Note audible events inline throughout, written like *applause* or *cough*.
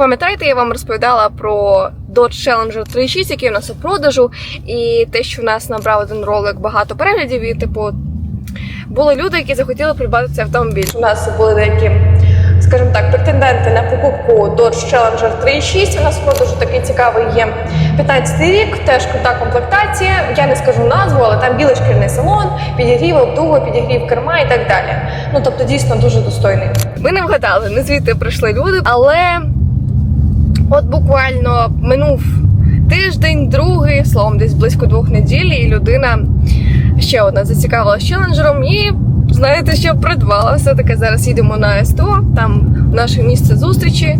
Пам'ятаєте, я вам розповідала про Dodge Challenger 3.6, який у нас у продажу, і те, що в нас набрав один ролик багато переглядів, і типу були люди, які захотіли придбати цей автомобіль. У нас були деякі, скажімо так, претенденти на покупку Dodge Challenger 3.6. У нас в продажу такий цікавий є 15 рік, теж крута комплектація. Я не скажу назву, але там білий шкірний салон, підігрів, обдуви, підігрів керма і так далі. Ну тобто дійсно дуже достойний. Ви не вгадали, не звідти прийшли люди, але от буквально минув тиждень, другий, словом, десь близько двох неділь, і людина ще одна зацікавилася челенджером і. Знаєте, що придбала? Все-таки зараз їдемо на СТО, там наше місце зустрічі.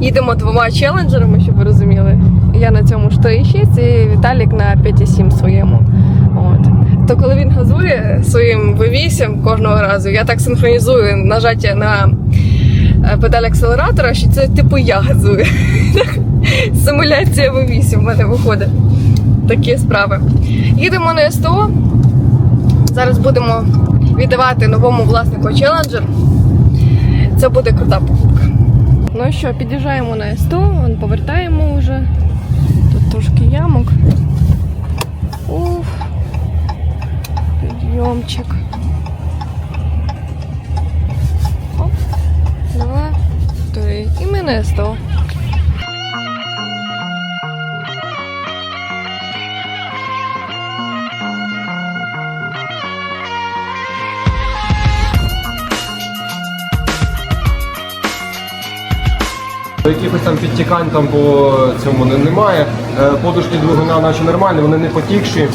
Їдемо двома челенджерами, щоб ви розуміли. Я на цьому ж 3,6 і Віталік на 5,7 своєму. От. То коли він газує своїм V8 кожного разу, я так синхронізую нажаття на педаль акселератора, що це типу я газую. *laughs* Симуляція V8 в мене виходить. Такі справи. Їдемо на СТО. Зараз будемо віддавати новому власнику челенджер. Це буде крута покупка. Ну що, під'їжджаємо на СТО, повертаємо вже. Тут трошки ямок. Уф. Підйомчик. І ми на СТО. Якихось там підтікань там по цьому не- немає. Е, Подушки двигуна наче нормальні, вони не потікші.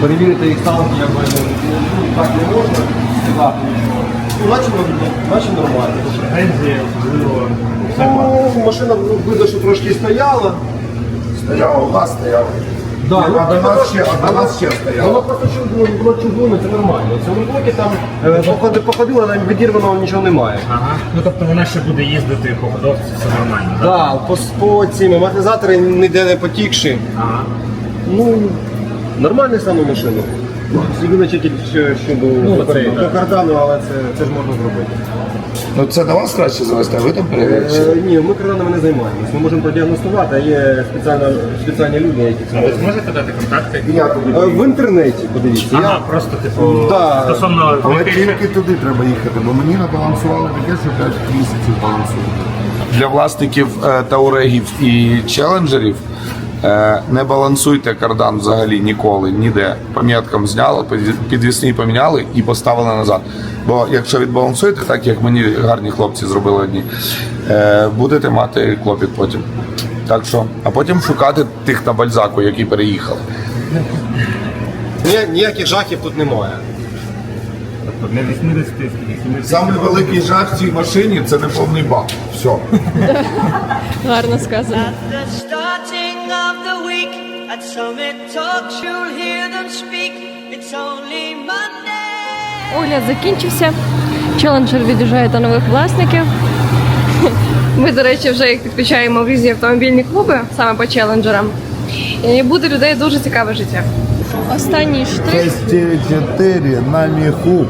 Перевірити їх стан, якби ну, ну, так не можна наче нормально. Ну, машина ну, видно, що трошки стояла. Стояла, у нас стояла. Да, ну, а до нас ще, а до нас ще стояла. Воно просто чугуне, воно чугуне, це нормально. Це блоки там е, походи- походила, навіть відірваного нічого немає. Ага. Ну тобто вона ще буде їздити по ходовці, все нормально, так? Да, по, по цим амортизатори ніде не потікші. Ага. Ну, нормальний стан у машини. Єдине тільки що, щодо Ну, до, до так. кардану, але це, це ж можна зробити. Ну це до вас краще завести, а ви там перевірите. Е, ні, ми карданами не займаємось. Ми можемо продіагностувати, а є спеціально, спеціальні люди, які А це ви роблять. зможете дати контакти? Я. Е, В інтернеті, подивіться. Ага, Я, просто типу Да. стосовно Але тільки туди треба їхати, бо мені набалансували таке, що 5 місяців балансують. Для власників е, таурегів і челенджерів не балансуйте кардан взагалі ніколи, ніде. Пам'яткам зняли, підві- підвісний поміняли і поставили назад. Бо якщо відбалансуєте, так як мені гарні хлопці зробили одні, е, будете мати клопіт потім. Так що, а потім шукати тих на бальзаку, які переїхали. ні- ніяких жахів тут немає. Не 80, 70. Самий великий жах в цій машині це неповний бак. Все. Гарно сказано. Of the week, at Summit Talks, you'll hear them speak. It's only Monday. Огляд закінчився. Челенджер від'їжджає до нових власників. Ми, до речі, вже їх підключаємо в різні автомобільні клуби саме по челенджерам. І буде людей дуже цікаве життя. Останній штрих. 4 на міху.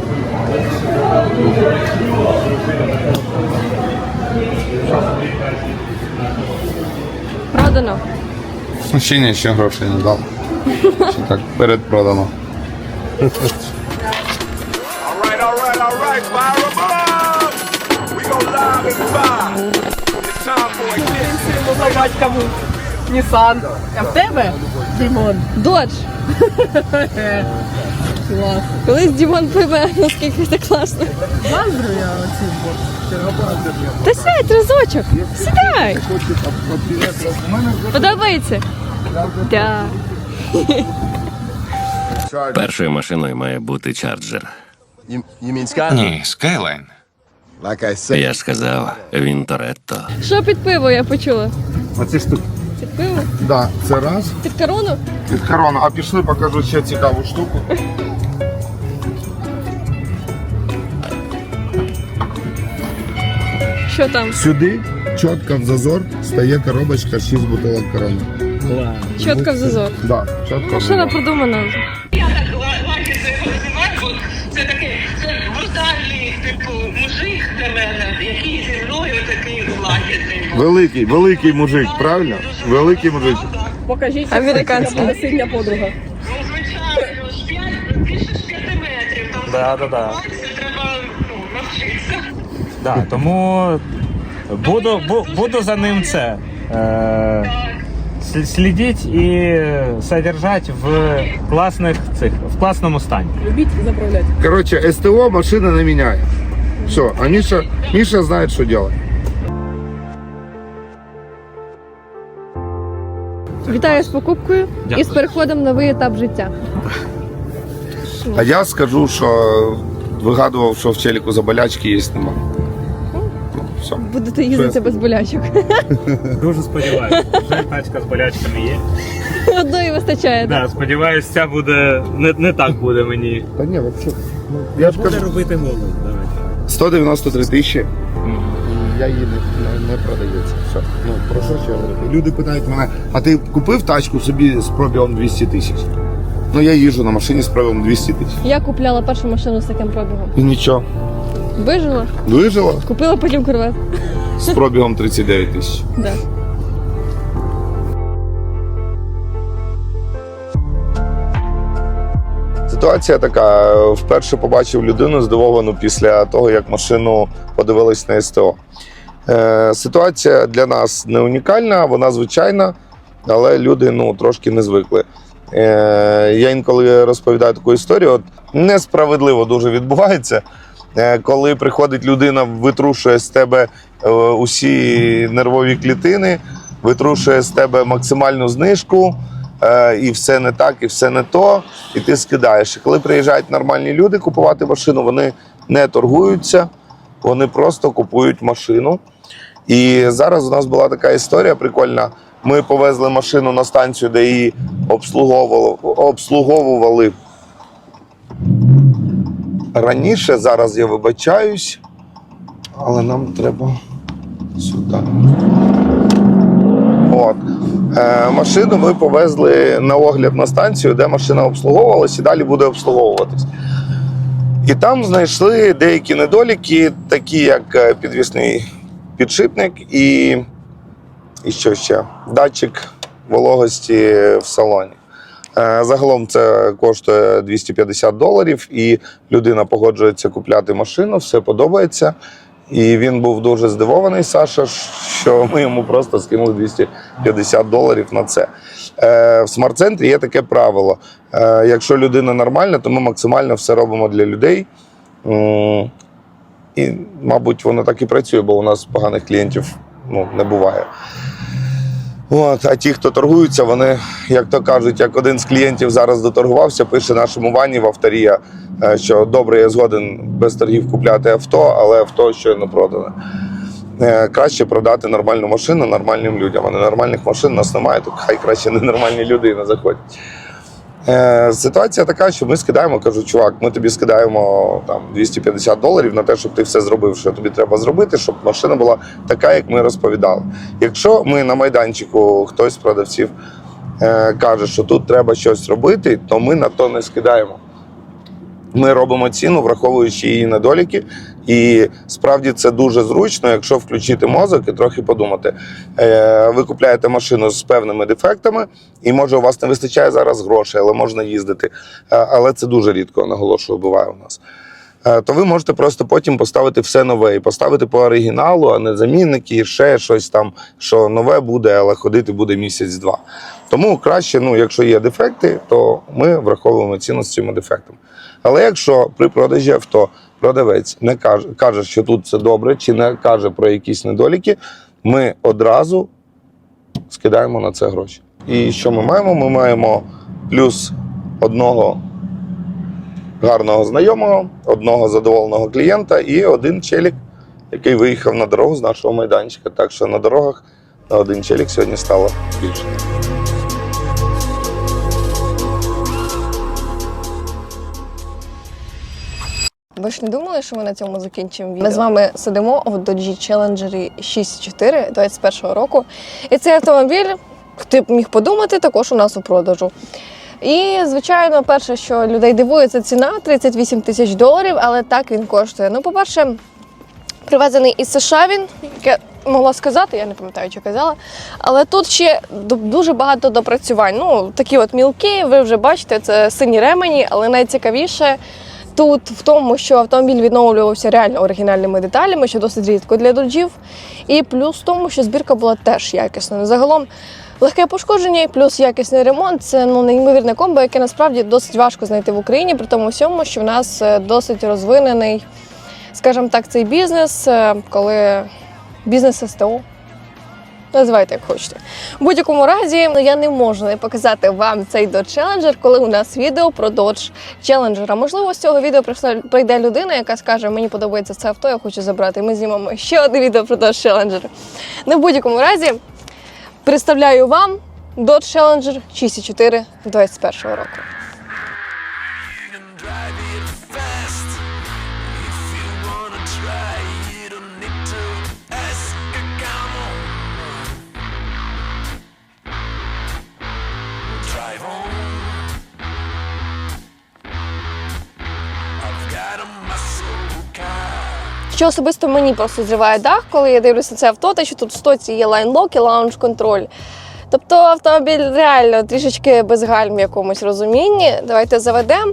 Продано. Ще ні, ще грошей не дав. Ще так передпродано. Батька був Нісан. А в тебе? Димон. Додж. Клас. Колись Дімон пливе, наскільки це класно. Мандру я Та сядь, разочок. Сідай. Подобається? Да. Першою машиною має бути чарджер. Ні, Skyline. Я ж сказав, він Торетто. Що під пиво я почула? Оці штуки. Під пиво? Да, це раз. Під корону? Під корону. А пішли, покажу ще цікаву штуку. Що там? Сюди чітко в зазор стає коробочка 6 бутилок корони. Чітко в зазор. Да, чітко. в Машина зазор. продумана. Я так лакі це називаю, бо це такий це брутальний типу мужик для мене, який зі мною такий лагідний. Великий, великий мужик, правильно? Великий мужик. Покажіть, Американський. це синя подруга. Більше ж 5 метрів. Там Да, да, да. треба ну, навчитися. Да, тому буду, бу, буду за ним це. Е, слідіть і содержать в класних цих в класному стані. Любіть заправляти. Короче, СТО машина не меняет. Все, а Миша, Миша знает, что делать. Вітаю з покупкою Дякую. і з переходом в новий етап життя. А я скажу, що вигадував, що в челіку за болячки є нема. Ну, все. Будете їздити без болячок. *laughs* Дуже сподіваюся. Вже тачка з болячками є. Одної вистачає. Да, сподіваюсь, ця буде не, не так буде мені. Та ні, взагалі. Ну, я ж Буде кажу, робити голову. Давай. 193 тисячі. Я її не, не, не продається. Все. Ну, про що ще говорити? Люди питають мене, а ти купив тачку собі з пробігом 200 тисяч? Ну я їжджу на машині з пробігом 200 тисяч. Я купляла першу машину з таким пробігом. І нічого. Вижила, Вижила купила потім корвет. з пробігом 39 тисяч. Да. Ситуація така: вперше побачив людину здивовану після того, як машину подивились на СТО. Е, ситуація для нас не унікальна, вона звичайна, але люди ну, трошки не звикли. Е, я інколи розповідаю таку історію. От несправедливо дуже відбувається, е, коли приходить людина, витрушує з тебе усі нервові клітини, витрушує з тебе максимальну знижку, і все не так, і все не то, і ти скидаєш. І коли приїжджають нормальні люди купувати машину, вони не торгуються, вони просто купують машину. І зараз у нас була така історія прикольна. Ми повезли машину на станцію, де її обслуговували, обслуговували раніше. Зараз я вибачаюсь, але нам треба сюди. От. Е, машину ми повезли на огляд на станцію, де машина обслуговувалась і далі буде обслуговуватись. І там знайшли деякі недоліки, такі як е, підвісний підшипник і, і що ще? Датчик вологості в салоні. Е, Загалом це коштує 250 доларів, і людина погоджується купляти машину, все подобається. І він був дуже здивований, Саша, що ми йому просто скинули 250 доларів на це. Е, в смарт-центрі є таке правило: е, якщо людина нормальна, то ми максимально все робимо для людей. І, мабуть, воно так і працює, бо у нас поганих клієнтів ну, не буває. От, а ті, хто торгуються, вони, як то кажуть, як один з клієнтів зараз доторгувався, пише нашому вані в авторія, е, що добре, я згоден без торгів купляти авто, але авто щойно продане. Е, Краще продати нормальну машину нормальним людям. А ненормальних машин у нас немає, то хай краще ненормальні люди не заходять. Е, Ситуація така, що ми скидаємо, кажу, чувак, ми тобі скидаємо там 250 доларів на те, щоб ти все зробив, що тобі треба зробити, щоб машина була така, як ми розповідали. Якщо ми на майданчику хтось з продавців е, каже, що тут треба щось робити, то ми на то не скидаємо. Ми робимо ціну, враховуючи її недоліки, і справді це дуже зручно, якщо включити мозок і трохи подумати. Е, ви купляєте машину з певними дефектами, і може у вас не вистачає зараз грошей, але можна їздити. Е, але це дуже рідко наголошую, буває у нас. Е, То ви можете просто потім поставити все нове і поставити по оригіналу, а не замінники, і ще щось там, що нове буде, але ходити буде місяць-два. Тому краще, ну, якщо є дефекти, то ми враховуємо ціну з цими дефектами. Але якщо при продажі авто продавець не каже, каже, що тут все добре, чи не каже про якісь недоліки, ми одразу скидаємо на це гроші. І що ми маємо? Ми маємо плюс одного гарного знайомого, одного задоволеного клієнта і один челік, який виїхав на дорогу з нашого майданчика. Так що на дорогах на один челік сьогодні стало більше. Ви ж не думали, що ми на цьому закінчимо відео? Ми з вами сидимо в Dodge Challenger 6.4 21 року. І цей автомобіль, ти б міг подумати, також у нас у продажу. І, звичайно, перше, що людей дивує, це ціна 38 тисяч доларів, але так він коштує. Ну, по-перше, привезений із США він, яке могла сказати, я не пам'ятаю, чи казала. Але тут ще дуже багато допрацювань. Ну, такі от мілки, ви вже бачите, це сині ремені, але найцікавіше тут в тому, що автомобіль відновлювався реально оригінальними деталями, що досить рідко для доджів. І плюс в тому, що збірка була теж якісною. Загалом легке пошкодження і плюс якісний ремонт це ну неймовірне комбо, яке насправді досить важко знайти в Україні, при тому всьому, що в нас е, досить розвинений, скажімо так, цей бізнес, е, коли бізнес СТО. Називайте як хочете. В будь-якому разі ну, я не можу не показати вам цей Dodge Challenger, коли у нас відео про Dodge Challenger. А Можливо, з цього відео прийде людина, яка скаже, мені подобається це авто, я хочу забрати. Ми знімемо ще одне відео про Dodge Challenger. Ну, в будь-якому разі представляю вам Dodge Challenger 64 21 року. Що особисто мені просто зриває дах, коли я дивлюся це авто, те, що тут в стоці є лайнлок і лаунж контроль. Тобто автомобіль реально трішечки без гальм в якомусь розумінні. Давайте заведемо.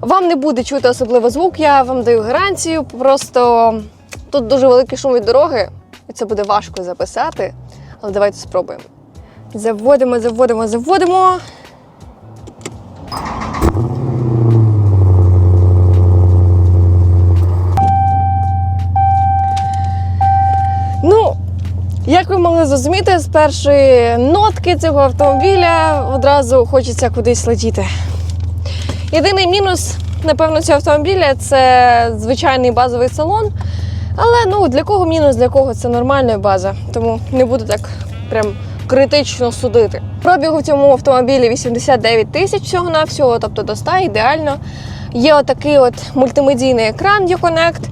Вам не буде чути особливо звук, я вам даю гарантію. Просто тут дуже великий шум від дороги, і це буде важко записати. Але давайте спробуємо. Заводимо, заводимо, заводимо. Як ви могли зрозуміти, з першої нотки цього автомобіля одразу хочеться кудись летіти. Єдиний мінус, напевно, цього автомобіля це звичайний базовий салон. Але ну для кого мінус, для кого це нормальна база, тому не буду так прям критично судити. Пробігу в цьому автомобілі 89 тисяч всього навсього тобто до 100 ідеально. Є отакий от мультимедійний екран Uconnect,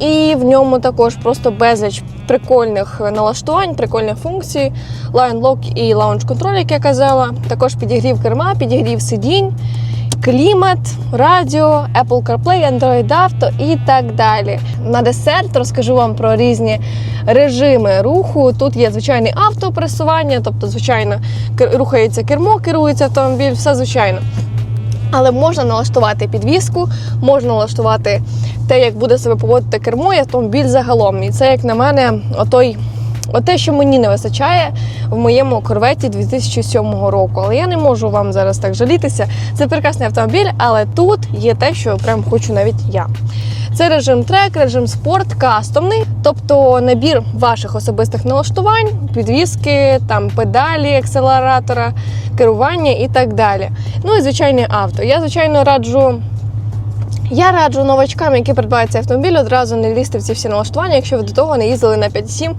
і в ньому також просто безліч прикольних налаштувань, прикольних функцій. Line Lock і Launch Control, як я казала. Також підігрів керма, підігрів сидінь, клімат, радіо, Apple CarPlay, Android Auto і так далі. На десерт розкажу вам про різні режими руху. Тут є звичайне автопресування, тобто, звичайно, рухається кермо, керується автомобіль, все звичайно. Але можна налаштувати підвіску, можна налаштувати те, як буде себе поводити кермо і автомобіль загалом. І це, як на мене, отой, оте, що мені не вистачає в моєму корветі 2007 року. Але я не можу вам зараз так жалітися. Це прекрасний автомобіль, але тут є те, що прям хочу навіть я. Це режим трек, режим спорт, кастомний, тобто набір ваших особистих налаштувань, підвіски, там педалі, акселератора, керування і так далі. Ну і звичайне авто. Я звичайно раджу. Я раджу новачкам, які придбають цей автомобіль, одразу не лізти в ці всі налаштування, якщо ви до того не їздили на 5,7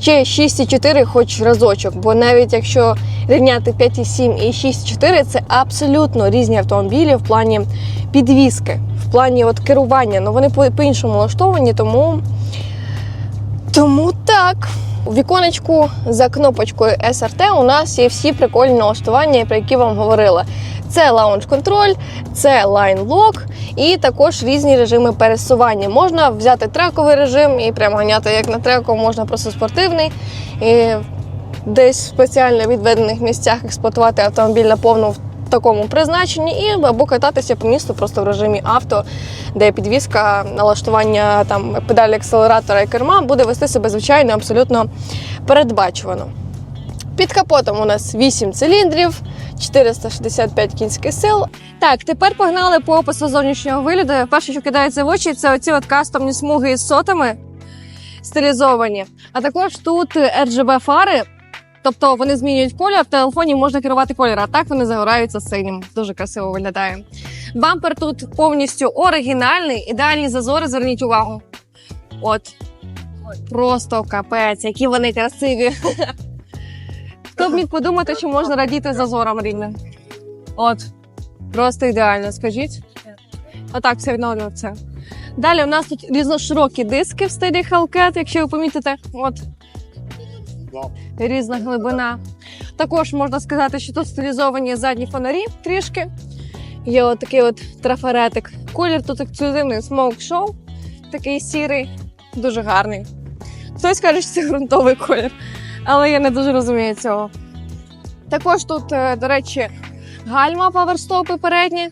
чи 6,4 хоч разочок. Бо навіть якщо рівняти 5,7 і 6,4, це абсолютно різні автомобілі в плані підвіски, в плані от керування. Ну вони по- по-іншому налаштовані, тому, тому так. У віконечку за кнопочкою SRT у нас є всі прикольні налаштування, про які вам говорила. Це лаунж контроль, це лайн лок і також різні режими пересування. Можна взяти трековий режим і прямо ганяти як на треку, можна просто спортивний. І десь в спеціально відведених місцях експлуатувати автомобіль на повну такому призначенні, і або кататися по місту просто в режимі авто, де підвізка, налаштування там педалі акселератора і керма буде вести себе звичайно абсолютно передбачувано. Під капотом у нас 8 циліндрів, 465 кінських сил. Так, тепер погнали по опису зовнішнього вигляду. Перше, що кидається в очі, це оці от кастомні смуги із сотами стилізовані. А також тут RGB фари. Тобто вони змінюють колір, в телефоні можна керувати кольор, а так вони загораються синім. Дуже красиво виглядає. Бампер тут повністю оригінальний, ідеальні зазори, зверніть увагу. От. Просто капець, які вони красиві. *laughs* Хто б міг подумати, що можна радіти зазорам рівним? От. Просто ідеально, скажіть. Отак все відновлюється. Далі у нас тут різноширокі диски в стилі Hellcat, якщо ви помітите. От. Різна глибина. Також можна сказати, що тут стилізовані задні фонарі трішки. Є от такий от трафаретик. Колір тут ексклюзивний Show, такий сірий, дуже гарний. Хтось каже, що це ґрунтовий колір, але я не дуже розумію цього. Також тут, е, до речі, гальма паверстопи передні,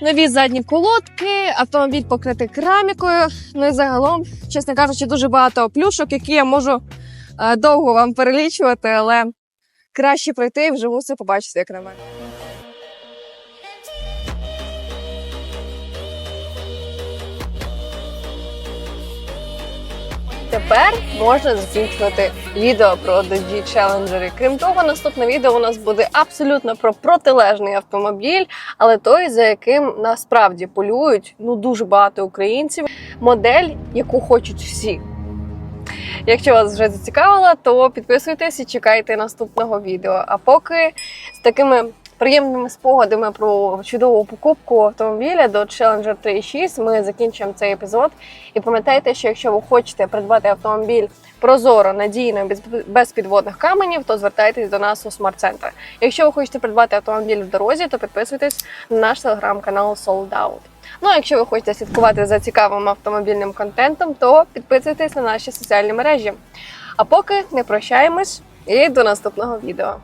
нові задні колодки, автомобіль покритий керамікою. Ну і загалом, чесно кажучи, дуже багато плюшок, які я можу довго вам перелічувати, але краще пройти і вживу все побачити, як на мене. Тепер можна закінчувати відео про Dodge Challenger. Крім того, наступне відео у нас буде абсолютно про протилежний автомобіль, але той, за яким насправді полюють ну дуже багато українців. Модель, яку хочуть всі. Якщо вас вже зацікавило, то підписуйтесь і чекайте наступного відео. А поки з такими приємними спогадами про чудову покупку автомобіля до Challenger 3.6 ми закінчуємо цей епізод. І пам'ятайте, що якщо ви хочете придбати автомобіль прозоро, надійно, без підводних каменів, то звертайтесь до нас у смарт-центр. Якщо ви хочете придбати автомобіль в дорозі, то підписуйтесь на наш телеграм-канал Sold Out. Ну а якщо ви хочете слідкувати за цікавим автомобільним контентом, то підписуйтесь на наші соціальні мережі. А поки не прощаємось і до наступного відео.